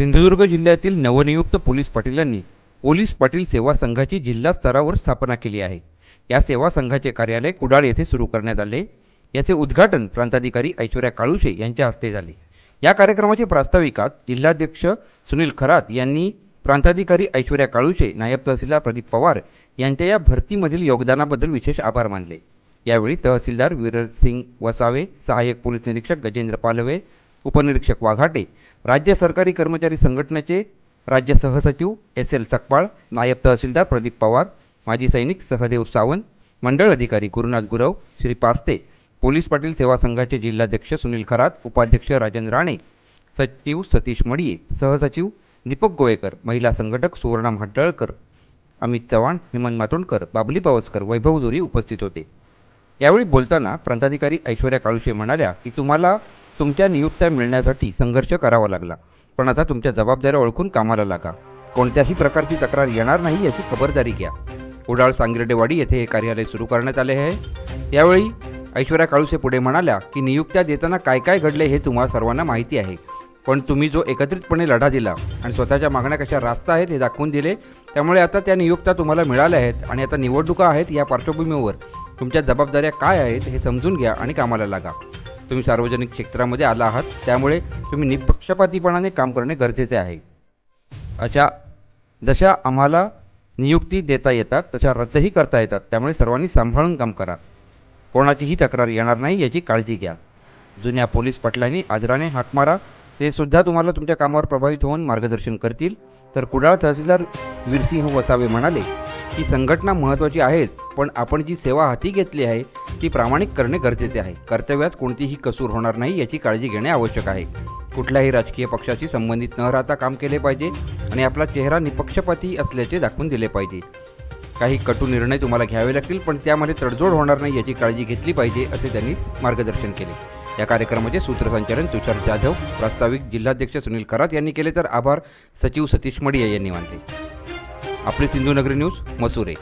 सिंधुदुर्ग जिल्ह्यातील नवनियुक्त police पाटीलांनी police Patil सेवा संघाची जिल्हा स्तरावर स्थापना केली आहे. या सेवा संघाचे कार्यालय कुडाळ येथे सुरू करण्यात आले. याचे उद्घाटन प्रांताधिकारी ऐश्वर्या काळुशे यांच्या हस्ते झाले. या कार्यक्रमाचे प्रास्ताविकात जिल्हाध्यक्ष सुनील खरात यांनी प्रांताधिकारी ऐश्वर्या काळुशे नायब तहसीलदार प्रदीप पवार यांच्या या भरतीमधील योगदानाबद्दल विशेष आभार मानले. यावेळी तहसीलदार वीरसिंग वसावे सहाय्यक पोलीस निरीक्षक गजेंद्र पालवे उपनिरीक्षक वाघाटे राज्य सरकारी कर्मचारी संघटनेचे राज्य सहसचिव एस एल सकपाळ नायब तहसीलदार प्रदीप पवार माजी सैनिक सहदेव सावंत मंडळ अधिकारी गुरुनाथ गुरव श्री पास्ते पोलीस पाटील सेवा संघाचे जिल्हाध्यक्ष सुनील खरात उपाध्यक्ष राजन राणे सचिव सतीश मडिये सहसचिव दीपक गोवेकर महिला संघटक सुवर्णा हट्टळकर अमित चव्हाण हेमंत मातोंडकर बाबली पावसकर वैभव जोरी उपस्थित होते. यावेळी बोलताना प्रांताधिकारी ऐश्वर्या काळुशे म्हणाल्या की तुम्हाला तुमच्या नियुक्त्या मिळण्यासाठी संघर्ष करावा लागला. पण आता तुमच्या जबाबदाऱ्या ओळखून कामाला लागा. कोणत्याही प्रकारची तक्रार येणार नाही याची खबरदारी घ्या. उडाळ सांगिर्डेवाडी येथे हे कार्यालय सुरू करण्यात आले आहे. यावेळी ऐश्वर्या काळुसे पुढे म्हणाल्या की नियुक्त्या देताना काय काय घडले हे तुम्हाला सर्वांना माहिती आहे. पण तुम्ही जो एकत्रितपणे लढा दिला आणि स्वतःच्या मागण्या कशा रास्त आहेत हे दाखवून दिले त्यामुळे आता त्या नियुक्त्या तुम्हाला मिळाल्या आहेत आणि आता निवडणुका आहेत या पार्श्वभूमीवर. तुमच्या जबाबदाऱ्या काय आहेत हे समजून घ्या आणि कामाला लागा. तुम्ही सार्वजनिक क्षेत्रामध्ये आला आहात त्यामुळे तुम्ही निपक्षपातीपणाने काम करणे गरजेचे आहे. अशा जशा आम्हाला नियुक्ती देता येतात तशा रद्दही करता येतात त्यामुळे सर्वांनी सांभाळून काम करा. कोणाचीही तक्रार येणार नाही याची काळजी घ्या. जुन्या पोलीस पाटलांनी आदराने हाक मारा ते सुद्धा तुम्हाला तुमच्या कामावर प्रभावित होऊन मार्गदर्शन करतील. तर कुडाळ तहसीलदार वीरसिंह वसावे म्हणाले की संघटना महत्त्वाची आहेच पण आपण जी सेवा हाती घेतली आहे ती प्रामाणिक करणे गरजेचे आहे. कर्तव्यात कोणतीही कसूर होणार नाही याची काळजी घेणे आवश्यक आहे. कुठल्याही राजकीय पक्षाशी संबंधित न राहता काम केले पाहिजे आणि आपला चेहरा निपक्षपाती असल्याचे दाखवून दिले पाहिजे. काही कटू निर्णय तुम्हाला घ्यावे लागतील पण त्यामध्ये तडजोड होणार नाही याची काळजी घेतली पाहिजे असे त्यांनी मार्गदर्शन केले. या कार्यक्रमाचे सूत्रसंचालन तुषार जाधव प्रास्ताविक जिल्हाध्यक्ष सुनील खरात यांनी केले तर आभार. सचिव सतीश मडिया यांनी मानले. आपली सिंधुनगरी न्यूज मसुरे.